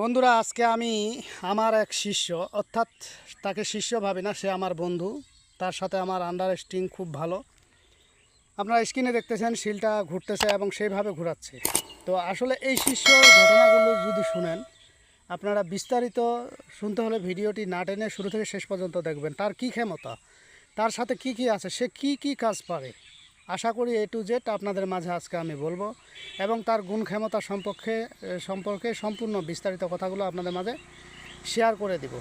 বন্ধুরা, আজকে আমি আমার এক শিষ্য, অর্থাৎ তাকে শিষ্য ভাবি না, সে আমার বন্ধু। তার সাথে আমার আন্ডারস্টিং খুব ভালো। আপনারা স্ক্রিনে দেখতেছেন, শিলটা ঘুরতেছে এবং সেইভাবে ঘোরাচ্ছে। তো আসলে এই শিষ্য ঘটনাগুলো যদি শুনেন, আপনারা বিস্তারিত শুনতে হলে ভিডিওটি না টেনে শুরু থেকে শেষ পর্যন্ত দেখবেন। তার কী ক্ষমতা? তার সাথে কি কি আছে? সে কি কি কাজ পারে? আশা করি এ টু জেড আপনাদের মাঝে আজকে আমি বলব এবং তার গুণ ক্ষমতা সম্পর্কে সম্পর্কে সম্পূর্ণ বিস্তারিত কথাগুলো আপনাদের মাঝে শেয়ার করে দিব।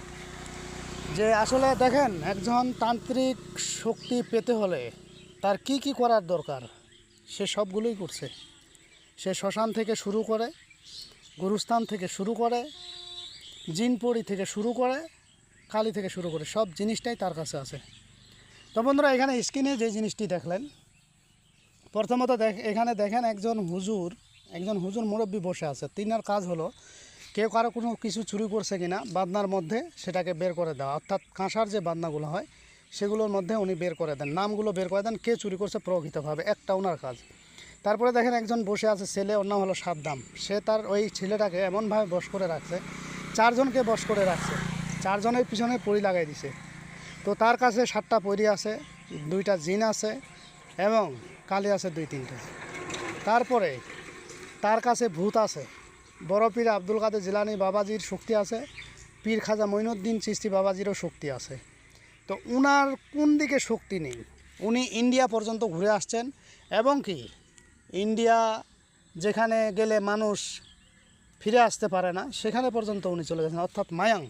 যে আসলে দেখেন, একজন তান্ত্রিক শক্তি পেতে হলে তার কি কি করার দরকার? সে সবগুলোই করছে। সে শ্মশান থেকে শুরু করে, গুরুস্থান থেকে শুরু করে জিনপড়ি থেকে শুরু করে, কালী থেকে শুরু করে সব জিনিসটাই তার কাছে আছে। তো বন্ধুরা, এখানে স্ক্রিনে যে জিনিসটি দেখলেন প্রথমত দেখ এখানে দেখেন একজন হুজুর একজন হুজুর মুরব্বী বসে আছে। তিনার কাজ হলো, কেউ কারও কোনো কিছু চুরি করছে কিনা, বাদনার মধ্যে সেটাকে বের করে দেওয়া। অর্থাৎ কাঁসার যে বাদনাগুলো হয়, সেগুলোর মধ্যে উনি বের করে দেন। নামগুলো বের করে দেন, কে চুরি করছে প্রকৃতভাবে, একটা ওনার কাজ। তারপরে দেখেন একজন বসে আছে, ছেলে, ওর নাম হলো সাদ্দাম। সে তার ওই ছেলেটাকে এমনভাবে বশ করে রাখছে, চারজনকে বশ করে রাখছে, চারজনের পিছনে পরি লাগাই দিছে। তো তার কাছে সাতটা পরি আছে, দুইটা জিন আছে এবং কালী আছে দুই তিনটে। তারপরে তার কাছে ভূত আছে। বড় পীর আব্দুল কাদের জিলানি বাবাজির শক্তি আছে। পীর খাজা মঈনুদ্দিন চিস্তি বাবাজিরও শক্তি আছে। তো উনার কোন দিকে শক্তি নেই? উনি ইন্ডিয়া পর্যন্ত ঘুরে আসছেন এবং কি ইন্ডিয়া যেখানে গেলে মানুষ ফিরে আসতে পারে না, সেখানে পর্যন্ত উনি চলে গেছেন। অর্থাৎ মায়াং।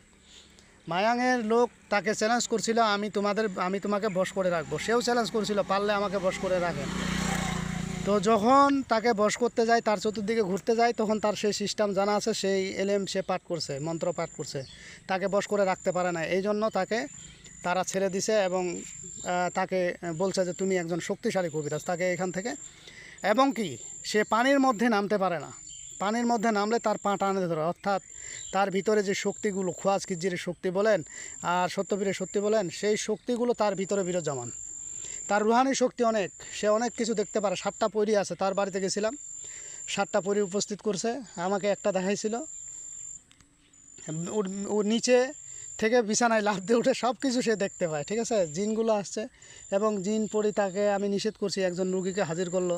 মায়াংয়ের লোক তাকে চ্যালেঞ্জ করছিল, আমি তোমাদের, আমি তোমাকে বশ করে রাখব। সেও চ্যালেঞ্জ করছিল, পারলে আমাকে বশ করে রাখেন। তো যখন তাকে বশ করতে যায়, তার চতুর্দিকে ঘুরতে যায়, তখন তার সেই সিস্টেম জানা আছে, সেই এলএম সে পাঠ করছে, মন্ত্র পাঠ করছে। তাকে বশ করে রাখতে পারে না। এই জন্য তাকে তারা ছেড়ে দিছে এবং তাকে বলছে যে, তুমি একজন শক্তিশালী কবিরাজ। তাকে এখান থেকে, এবং কি? সে পানির মধ্যে নামতে পারে না। পানির মধ্যে নামলে তার পা টানে ধরে, অর্থাৎ তার ভিতরে যে শক্তিগুলো, খোয়াজ কিজির শক্তি বলেন আর সত্যবীরের শক্তি বলেন, সেই শক্তিগুলো তার ভিতরে বিরাজমান। তার রুহানি শক্তি অনেক, সে অনেক কিছু দেখতে পারে। সাতটা পরি আছে, তার বাড়িতে গেছিলাম। সাতটা পরি উপস্থিত করছে, আমাকে একটা দেখাইছিল। ওর নিচে থেকে বিছানায় লাফ দিয়ে উঠে সব কিছু সে দেখতে পায়, ঠিক আছে? জিনগুলো আসছে এবং জিন পরি তাকে আমি নিষেধ করছি, একজন রুগীকে হাজির করল।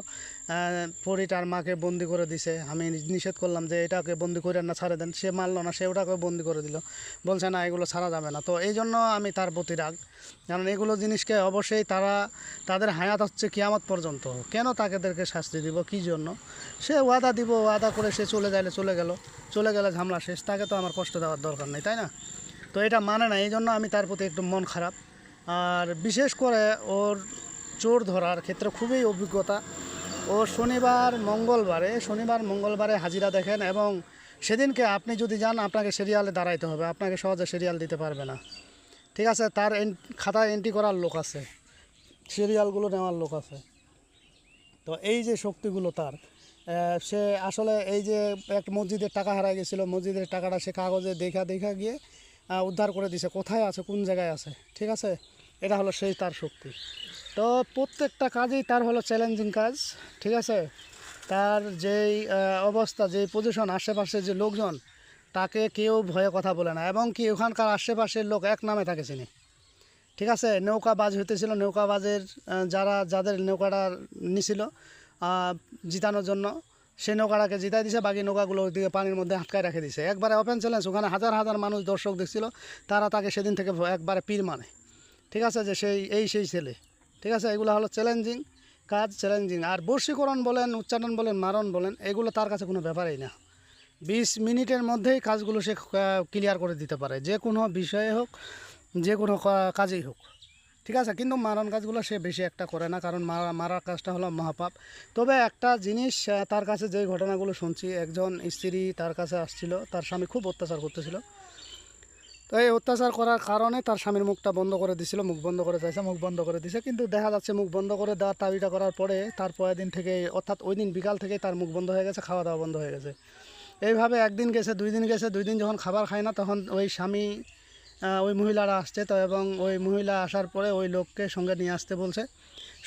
পরি তার মাকে বন্দি করে দিছে। আমি নিষেধ করলাম যে এটাকে বন্দি করে না ছাড়ে দেন। সে মানলো না, সে ওটাকে বন্দি করে দিল। বলছে, না, এগুলো ছাড়া যাবে না। তো এই জন্য আমি তার প্রতি রাগ। কারণ এগুলো জিনিসকে অবশ্যই তারা, তাদের হায়াত হচ্ছে কিয়ামত পর্যন্ত। কেন তাদেরকে শাস্তি দিব? কি জন্য? সে ওয়াদা দিব, ওয়াদা করে সে চলে যাইলে চলে গেল। চলে গেলে ঝামলা শেষ। তাকে তো আমার কষ্ট দেওয়ার দরকার নেই, তাই না? তো এটা মানে না, এই জন্য আমি তার প্রতি একটু মন খারাপ। আর বিশেষ করে ওর চোর ধরার ক্ষেত্রে খুবই অভিজ্ঞতা। ও শনিবার, মঙ্গলবারে শনিবার, মঙ্গলবারে হাজিরা দেখেন এবং সেদিনকে আপনি যদি যান, আপনাকে সিরিয়ালে দাঁড়াইতে হবে। আপনাকে সহজে সিরিয়াল দিতে পারবে না। ঠিক আছে, তার খাতায় এন্ট্রি করার লোক আছে। সিরিয়ালগুলো নেওয়ার লোক আছে। তো এই যে শক্তিগুলো তার সে আসলে এই যে এক মসজিদের টাকা হারাই গেছিল, মসজিদের টাকাটা সে কাগজে দেখা দেখা গিয়ে উদ্ধার করে দিছে, কোথায় আছে, কোন জায়গায় আছে, ঠিক আছে? এটা হলো সেই তার শক্তি। তো প্রত্যেকটা কাজেই তার হলো চ্যালেঞ্জিং কাজ, ঠিক আছে? তার যেই অবস্থা, যেই পজিশন আশেপাশে যে লোকজন, তাকে কেউ ভয়ে কথা বলে না। এবং কি ওখানকার আশেপাশের লোক এক নামে থাকে চিনি, ঠিক আছে? নৌকাবাজ হইতেছিল, নৌকাবাজের যারা, যাদের নৌকাটা নিছিল জিতানোর জন্য সেই নৌকাটাকে জিতাই দিছে, বাকি নৌকাগুলো ওইদিকে পানির মধ্যে আটকায় রেখে দিছে। একবারে ওপেন চ্যালেঞ্জ ওখানে হাজার হাজার মানুষ দর্শক দেখছিল, তারা তাকে সেদিন থেকে একবারে পীর মানে। ঠিক আছে যে সেই, এই সেই ছেলে। ঠিক আছে, এগুলো হলো চ্যালেঞ্জিং কাজ চ্যালেঞ্জিং আর বর্ষীকরণ বলেন, উচ্চারণ বলেন, মারণ বলেন, এগুলো তার কাছে কোনো ব্যাপারই না। বিশ মিনিটের মধ্যেই কাজগুলো সে ক্লিয়ার করে দিতে পারে। যে কোনো বিষয়ে হোক, যে কোনো কাজেই হোক। ঠিক আছে, কিন্তু মারণ কাজগুলো সে বেশি একটা করে না, কারণ মারা, মারার কাজটা হলো মহাপাপ। তবে একটা জিনিস তার কাছে যেই ঘটনাগুলো শুনছি, একজন স্ত্রী তার কাছে আসছিল, তার স্বামী খুব অত্যাচার করতেছিল। তো এই অত্যাচার করার কারণে তার স্বামীর মুখটা বন্ধ করে দিছিল, মুখ বন্ধ করে চাইছে, মুখ বন্ধ করে দিছে। কিন্তু দেখা যাচ্ছে মুখ বন্ধ করে দেওয়ার দাবিটা করার পরে তার পরের দিন থেকে, অর্থাৎ ওই দিন বিকাল থেকে তার মুখ বন্ধ হয়ে গেছে, খাওয়া দাওয়া বন্ধ হয়ে গেছে। এইভাবে একদিন গেছে, দুই দিন গেছে, দুই দিন যখন খাবার খায় না, তখন ওই স্বামী ওই মহিলারা আসছে তো, এবং ওই মহিলা আসার পরে ওই লোককে সঙ্গে নিয়ে আসতে বলছে।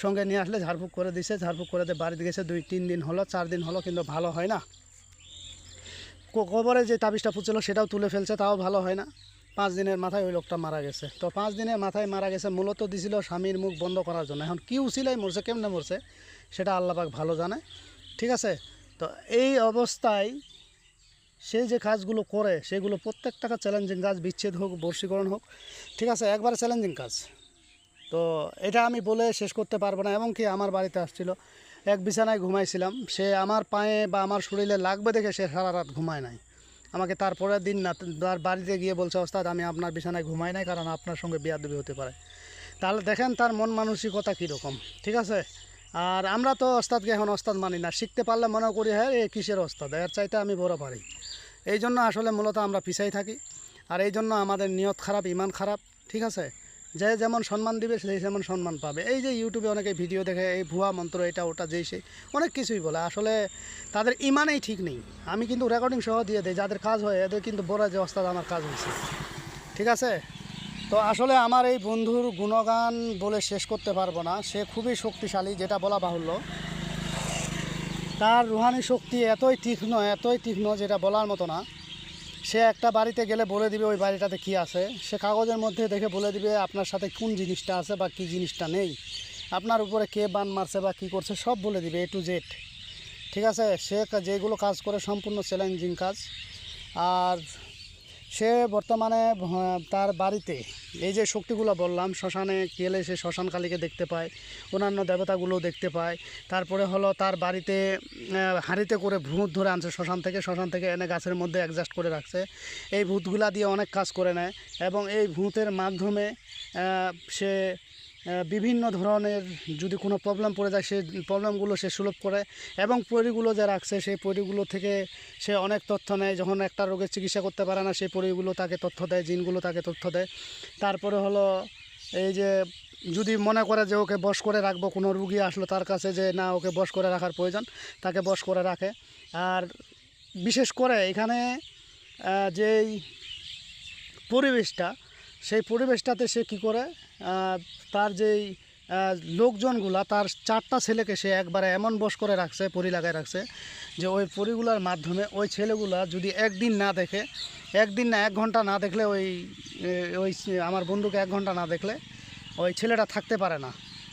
সঙ্গে নিয়ে আসলে ঝাড়ফুঁক করে দিছে, ঝাড়ফুঁক করে দিয়ে বাড়িতে গেছে। দুই তিন দিন হলো, চার দিন হলো, কিন্তু ভালো হয় না। কবরে যে তাবিজটা ফুটছিল সেটাও তুলে ফেলছে, তাও ভালো হয় না। পাঁচ দিনের মাথায় ওই লোকটা মারা গেছে। তো পাঁচ দিনের মাথায় মারা গেছে মূলত দিছিল স্বামীর মুখ বন্ধ করার জন্য। এখন কি উচিলাই মরছে, কেমনে মরছে, সেটা আল্লাপাক ভালো জানে। ঠিক আছে? তো এই অবস্থায় সে যে কাজগুলো করে, সেগুলো প্রত্যেকটা চ্যালেঞ্জিং কাজ, বিচ্ছেদ হোক, বর্ষীকরণ হোক, ঠিক আছে, একবারে চ্যালেঞ্জিং কাজ। তো এটা আমি বলে শেষ করতে পারব না এবং কি আমার বাড়িতে আসছিল, এক বিছানায় ঘুমাইছিলাম, সে আমার পায়ে বা আমার শরীরে লাগবে দেখে সে সারা রাত ঘুমায় নাই। আমাকে তারপরের দিন না, তার বাড়িতে গিয়ে বলছে, ওস্তাদ, আমি আপনার বিছানায় ঘুমাই নাই, কারণ আপনার সঙ্গে বিয়াদবি হতে পারে। তাহলে দেখেন তার মন মানসিকতা কীরকম, ঠিক আছে? আর আমরা তো ওস্তাদকে এখন ওস্তাদ মানি না, শিখতে পারলে মনে করি হ্যাঁ এ কিসের ওস্তাদ? এর চাইতে আমি বড় পারি। এই জন্য আসলে মূলত আমরা পিছাই থাকি। আর এই জন্য আমাদের নিয়ত খারাপ, ইমান খারাপ, ঠিক আছে? যে যেমন সম্মান দিবে, সেই যেমন সম্মান পাবে। এই যে ইউটিউবে অনেকে ভিডিও দেখে, এই ভুয়া মন্ত্র, এটা, ওটা, যেই, সেই, অনেক কিছুই বলে। আসলে তাদের ইমানেই ঠিক নেই। আমি কিন্তু রেকর্ডিং সহ দিয়ে দিই, যাদের কাজ হয়, এদের কিন্তু বড় যে ওস্তাদ, আমার কাজ হয়েছে। ঠিক আছে? তো আসলে আমার এই বন্ধুর গুণগান বলে শেষ করতে পারব না। সে খুবই শক্তিশালী, যেটা বলা বাহুল্য। তার রুহানি শক্তি এতই তীক্ষ্ণ এতই তীক্ষ্ণ যেটা বলার মতো না। সে একটা বাড়িতে গেলে বলে দিবে ওই বাড়িটাতে কি আছে। সে কাগজের মধ্যে দেখে বলে দিবে আপনার সাথে কোন জিনিসটা আছে বা কি জিনিসটা নেই। আপনার উপরে কে বান মারছে বা কি করছে সব বলে দিবে এ টু জেড ঠিক আছে? সে যেগুলো কাজ করে সম্পূর্ণ চ্যালেঞ্জিং কাজ। আর সে বর্তমানে তার বাড়িতে এই যে শক্তিগুলো বললাম, শ্মশানে গেলে সে শ্মশান কালীকে দেখতে পায়, অন্যান্য দেবতাগুলো দেখতে পায়। তারপরে হলো তার বাড়িতে হাঁড়িতে করে ভূত ধরে আনছে শ্মশান থেকে শ্মশান থেকে এনে গাছের মধ্যে অ্যাডজাস্ট করে রাখছে। এই ভূতগুলা দিয়ে অনেক কাজ করে নেয় এবং এই ভূতের মাধ্যমে সে বিভিন্ন ধরনের যদি কোনো প্রবলেম পড়ে যায় সেই প্রবলেমগুলো সে সুলভ করে এবং পরিগুলো যে রাখছে, সেই পরিগুলো থেকে সে অনেক তথ্য নেয়। যখন একটা রোগের চিকিৎসা করতে পারে না সেই পরিগুলো তাকে তথ্য দেয়, জিনগুলো তাকে তথ্য দেয়। তারপরে হলো এই যে যদি মনে করে যে ওকে বশ করে রাখব, কোনো রুগী আসলো তার কাছে যে না, ওকে বশ করে রাখার প্রয়োজন, তাকে বশ করে রাখে। আর বিশেষ করে এখানে যেই পরিবেশটা, সেই পরিবেশটাতে সে কী করে? তার যেই লোকজনগুলা, তার চারটা ছেলেকে সে একবারে এমন বস করে রাখছে, পরি লাগায় রাখছে, যে ওই পরিগুলার মাধ্যমে ওই ছেলেগুলা যদি একদিন না দেখে, একদিন না, এক ঘণ্টা না দেখলে ওই ওই আমার বন্ধুকে এক ঘণ্টা না দেখলে ওই ছেলেটা থাকতে পারে না।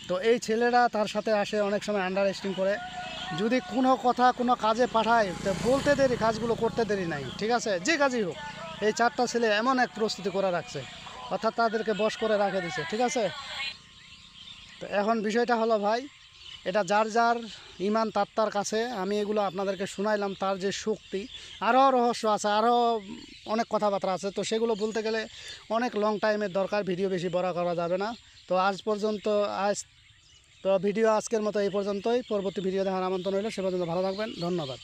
তো এই ছেলেরা তার সাথে আসে, অনেক সময় আন্ডার করে। যদি কোনো কথা কোনো কাজে পাঠায়, তো বলতে দেরি, কাজগুলো করতে দেরি নাই, ঠিক আছে? যে কাজই হোক, এই চারটা ছেলে এমন এক প্রস্তুতি করে রাখছে। অর্থাৎ তাদেরকে বশ করে রাখে দিছে, ঠিক আছে? তো এখন বিষয়টা হলো ভাই, এটা যার যার ইমান তার তার কাছে, আমি এগুলো আপনাদেরকে শুনাইলাম, তার যে শক্তি, আরও রহস্য আছে, আরও অনেক কথাবার্তা আছে, তো সেগুলো বলতে গেলে অনেক লং টাইমের দরকার, ভিডিও বেশি বড় করা যাবে না। তো আজ পর্যন্ত, আজ তো ভিডিও আজকের মতো এই পর্যন্তই, পরবর্তী ভিডিও দেখার আমন্ত্রণ রইল, সে পর্যন্ত ভালো থাকবেন, ধন্যবাদ।